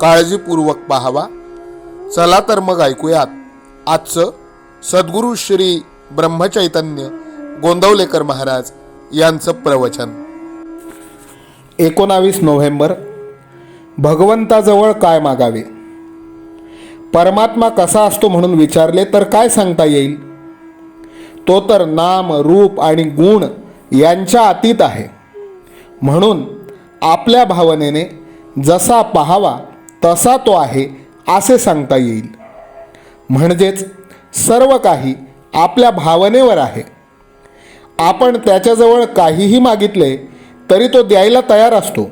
काळजीपूर्वक पाहावा. चला तर मग ऐकूयात. आजचं सद्गुरू श्री ब्रह्मचैतन्य गोंदवलेकर महाराज यांचं प्रवचन. एकोणावीस नोव्हेंबर भगवंताजवळ काय मागावे? परमात्मा कसा असतो म्हणून विचारले तर काय सांगता येईल? तो तर नाम रूप आणि गुण यांच्या अतीत आहे. म्हणून आपल्या भावनेने जसा पाहावा तसा तो आहे असे सांगता येईल. म्हणजेच सर्व काही आपल्या भावनेवर आहे. आपण त्याच्याजवळ काहीही मागितले तरी तो द्यायला तयार असतो.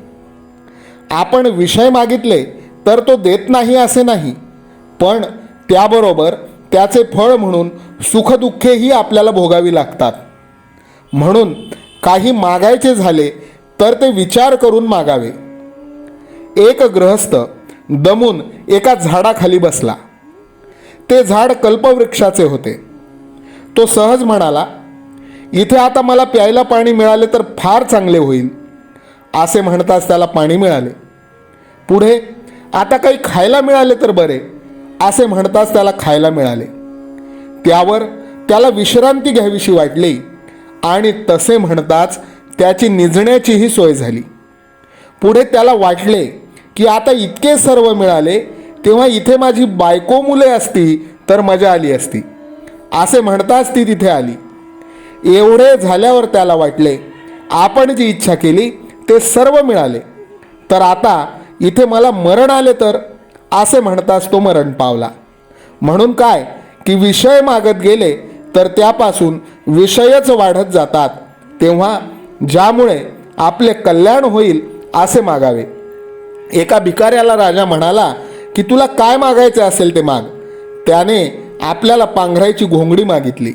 आपण विषय मागितले तर तो देत नाही असे नाही. पण त्याबरोबर त्याचे फळ म्हणून सुखदुःखेही आपल्याला भोगावी लागतात. म्हणून काही मागायचे झाले तर ते विचार करून मागावे. एक ग्रहस्थ दमून एका झाडाखाली बसला. ते झाड कल्पवृक्षाचे होते. तो सहज म्हणाला इथे आता मला प्यायला पाणी मिळाले तर फार चांगले होईल असे म्हणताच त्याला पाणी मिळाले. पुढे आता काही खायला मिळाले तर बरे असे म्हणताच त्याला खायला मिळाले. त्यावर त्याला विश्रांती घ्यावीशी वाटली आणि तसे म्हणताच त्याची निजण्याचीही सोय झाली. पुढे त्याला वाटले की आता इतके सर्व मिळाले तेव्हा इथे माझी बायको मुले असती तर मजा आली असती. असे म्हणताच ती तिथे आली. एवढे झाल्यावर त्याला वाटले आपण जी इच्छा केली ते सर्व मिळाले. तर आता इथे मला मरण आले तर? असे म्हणताच तो मरण पावला. म्हणून काय की विषय मागत गेले तर त्यापासून विषयच वाढत जातात. तेव्हा ज्यामुळे आपले कल्याण होईल असे मागावे. एका भिकाऱ्याला राजा म्हणाला की तुला काय मागायचे असेल ते माग. त्याने आपल्याला पांघरायची घोंगडी मागितली.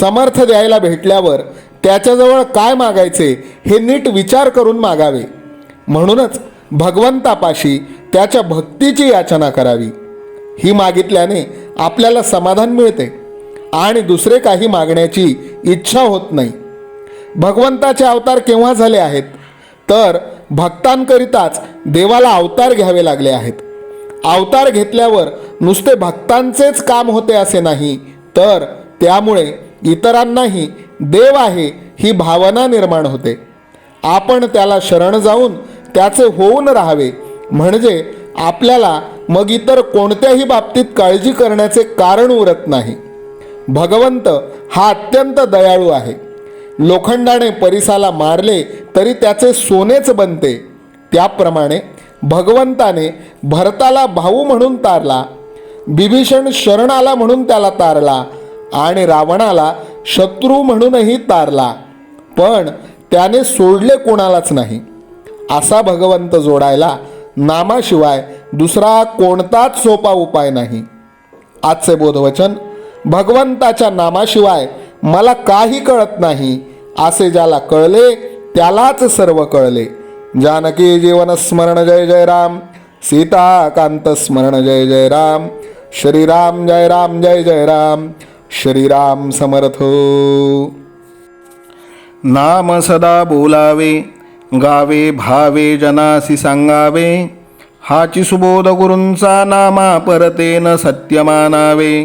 समर्थ द्यायला भेटल्यावर त्याच्याजवळ काय मागायचे हे नीट विचार करून मागावे. म्हणूनच भगवंतापाशी त्याच्या भक्तीची याचना करावी. ही मागितल्याने आपल्याला समाधान मिळते आणि दुसरे काही मागण्याची इच्छा होत नाही. भगवंताचे अवतार केव्हा झाले आहेत? तर भक्तांकरिताच देवाला अवतार घ्यावे लागले आहेत. अवतार घेतल्यावर नुसते भक्तांचेच काम होते असे नाही तर त्यामुळे इतरांनाही देव आहे ही भावना निर्माण होते. आपण त्याला शरण जाऊन त्याचे होऊन राहावे म्हणजे आपल्याला मग इतर कोणत्याही बाबतीत काळजी करण्याचे कारण उरत नाही. भगवंत हा अत्यंत दयाळू आहे. लोखंडाने परिसाला मारले तरी त्याचे सोनेच बनते. त्याप्रमाणे भगवंताने भरताला भाऊ म्हणून तारला बिभीषण शरणाला म्हणून त्याला तारला आणि रावणाला शत्रू म्हणूनही तारला. पण त्याने सोडले कोणालाच नाही. असा भगवंत जोडायला नामाशिवाय दुसरा कोणताच सोपा उपाय नाही. आजचे बोधवचन भगवंताच्या नामाशिवाय मला काही कळत नाही असे ज्याला कळले त्यालाच सर्व कळले. जानकी जीवन स्मरण जय जय राम सीताकांत स्मरण जय जय राम श्रीराम जय राम जय जय राम श्रीराम समर्थ. नाम सदा बोलावे गावे भावे जनासी सांगावे हाची सुबोध गुरूंचा नामा परतेन सत्यमानावे.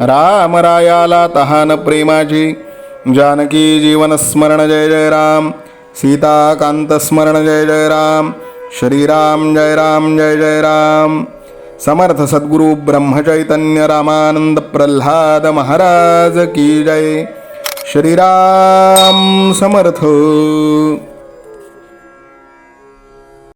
रामरायाला तहान प्रेमाची. जानकी जीवन स्मरण जय जय राम. सीताकांत स्मरण जय जय राम. श्रीराम जय राम जय जय राम. समर्थ सद्गुरु ब्रह्मचैतन्य रामानंद प्रल्हाद महाराज की जय. श्रीराम समर्थ.